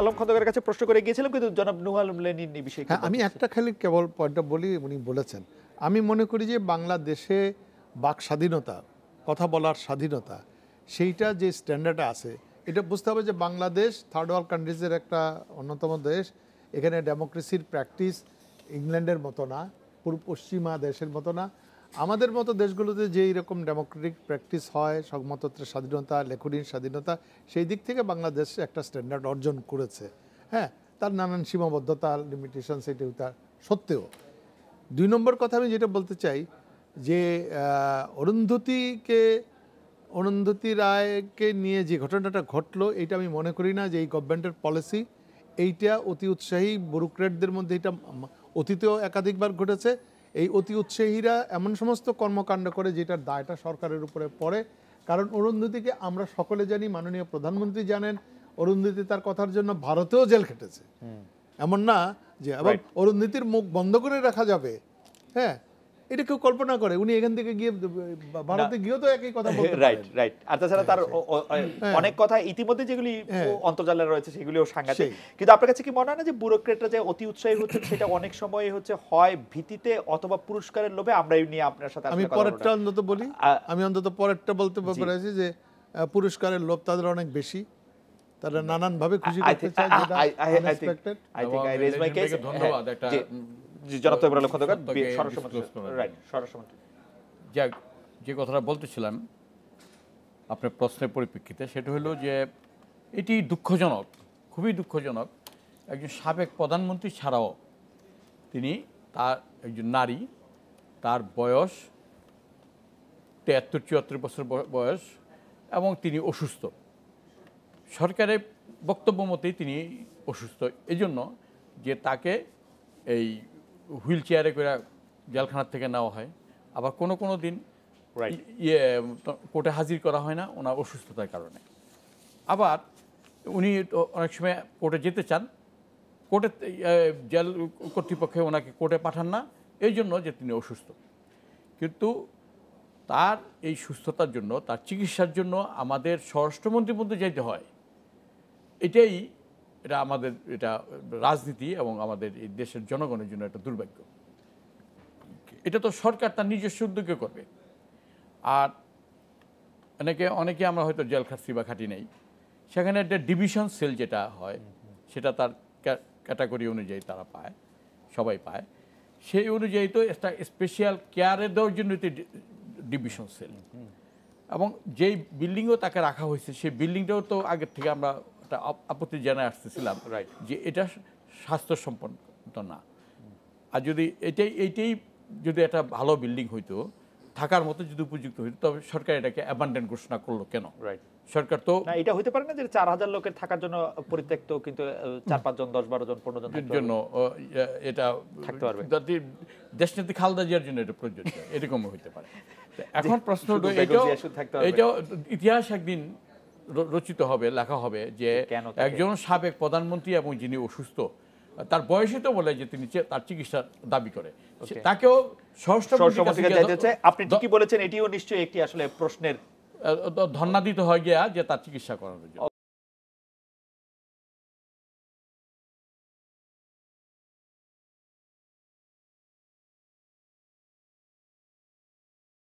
আলম খন্দকারের কাছে প্রশ্ন করে গিয়েছিলাম কিন্তু জনাব বিষয়ে হ্যাঁ আমি একটা খালি কেবল পয়েন্টটা বলি উনি বলেছেন। আমি মনে করি যে বাংলাদেশে বাক স্বাধীনতা কথা বলার স্বাধীনতা সেইটা যে স্ট্যান্ডার্ডে আছে এটা বুঝতে হবে যে বাংলাদেশ থার্ড ওয়ার্ল্ড কান্ট্রিজের একটা অন্যতম দেশ। এখানে ডেমোক্রেসির প্র্যাকটিস ইংল্যান্ডের মতো না পূর্ব পশ্চিমা দেশের মতো না। আমাদের মতো দেশগুলোতে যে এরকম ডেমোক্রেটিক প্র্যাকটিস হয় সংবাদপত্রের স্বাধীনতা, লেখনীর স্বাধীনতা, সেই দিক থেকে বাংলাদেশ একটা স্ট্যান্ডার্ড অর্জন করেছে। হ্যাঁ তার নানান সীমাবদ্ধতা লিমিটেশন সেটা তার সত্ত্বেও। দুই নম্বর কথা আমি যেটা বলতে চাই যে অরুন্ধতিকে, অরুন্ধতী রায়কে নিয়ে যে ঘটনাটা ঘটলো, এটা আমি মনে করি না যে এই গভর্নমেন্টের পলিসি এইটা অতি উৎসাহী ব্যুরোক্রেটদের মধ্যে এটা অতীতেও একাধিকবার ঘটেছে। এই অতি উৎসাহীরা এমন সমস্ত কর্মকাণ্ড করে যেটার দায়টা সরকারের উপরে পড়ে। কারণ অরুন্ধতিকে আমরা সকলে জানি মাননীয় প্রধানমন্ত্রী জানেন অরুন্ধতি তার কথার জন্য ভারতেও জেল খেটেছে। এমন না যে এবং অরুন্ধতির মুখ বন্ধ করে রাখা যাবে। হ্যাঁ এটা কেউ কল্পনা করে। উনি এখান থেকে গিয়ে ভারতে গিয়েও তো একই কথা বলতে রাইট রাইট আর তাছাড়া তার ও- ও- অনেক কথা ইতিমধ্যে যেগুলি হ্যাঁ। অন্তর্জালে রয়েছে সেগুলিও সাংঘাতিক। কিন্তু আপনার কাছে কি মনে হয় না যে ব্যুরোক্রেটরা যে অতি উৎসাহী হচ্ছে সেটা অনেক সময় হচ্ছে হয় ভীতিতে অথবা পুরস্কারের লোভে? আমরা নিয়ে আপনার সাথে আমি পরেরটা অন্তত বলি। আমি অন্তত পরেরটা বলতে পেরেছি যে পুরস্কারের লোভ তাদের অনেক বেশি। তারা নানান ভাবে খুশি করতে চায় যেটা I এবং raise my লেনিন case. ভাইকে ধন্যবাদ, হ্যাঁ, একটা, জি, জনাব আলম খন্দকার রাইট স্বরাষ্ট্রমন্ত্রী যাক যে কথাটা বলতেছিলাম আপনার প্রশ্নের পরিপ্রেক্ষিতে সেটা হলো যে এটি দুঃখজনক খুবই দুঃখজনক। একজন সাবেক প্রধানমন্ত্রী ছাড়াও তিনি তার একজন নারী তার বয়স তেয়াত্তর চুয়াত্তর বছর বয়স এবং তিনি অসুস্থ। সরকারের বক্তব্য মতেই তিনি অসুস্থ। এই জন্য যে তাকে এই হুইল চেয়ারে করে জেলখানার থেকে নেওয়া হয়। আবার কোনো কোনো দিন. ইয়ে কোর্টে হাজির করা হয় না ওনার অসুস্থতার কারণে। আবার উনি অনেক সময় কোর্টে যেতে চান কোর্টে জেল কর্তৃপক্ষে ওনাকে কোর্টে পাঠান না এই জন্য যে তিনি অসুস্থ। কিন্তু তার এই সুস্থতার জন্য তার চিকিৎসার জন্য আমাদের স্বরাষ্ট্রমন্ত্রীর মধ্যে যেতে হয়। এটাই এটা আমাদের, এটা রাজনীতি এবং আমাদের এই দেশের জনগণের জন্য একটা দুর্ভাগ্য। এটা তো সরকার তার নিজস্ব উদ্যোগে করবে। আর অনেকে অনেকে আমরা হয়তো জেল খাটছি বা খাটি নেই। সেখানে একটা ডিভিশন সেল যেটা হয়, সেটা তার ক্যাটাগরি অনুযায়ী তারা পায়, সবাই পায়। সেই অনুযায়ী তো একটা স্পেশাল কেয়ারে দেওয়ার জন্য ডিভিশন সেল। এবং যেই বিল্ডিংও তাকে রাখা হয়েছে, সেই বিল্ডিংটাও তো আগের থেকে আমরা একটা আপত্তি জানায় আসতেছিলাম Right. যে এটা স্বাস্থ্যসম্পন্ন না আর যদি এটাই এইটাই যদি একটা ভালো বিল্ডিং হইতো থাকার মতো যদি উপযুক্ত হইতো তবে সরকার এটাকে অ্যাবান্ডেন্ট ঘোষণা করল কেন রাইট সরকার তো না এটা হতে পারে না যে চার হাজার লোকের থাকার জন্য পরিত্যক্ত কিন্তু চার পাঁচজন দশ বারো জন পনেরো জন এর থাকতে জন্য এটা থাকতে পারবে। যাতে দেশনেত্রী খালদা জিয়ার জন্য এটা প্রযোজ্য এরকম হইতে পারে এখন প্রশ্ন হলো এটাও পারবে। এটাও ইতিহাস একদিন রচিত হবে লেখা হবে যে একজন সাবেক প্রধানমন্ত্রী এবং যিনি অসুস্থ তার বয়সে তো বলে যে তিনি তার চিকিৎসার দাবি করে। তাকেও আপনি ঠিকই বলেছেন এটিও নিশ্চয়ই একটি আসলে প্রশ্নের দ- হয়ে দিতে হয় গিয়া যে তার চিকিৎসা করানোর জন্য।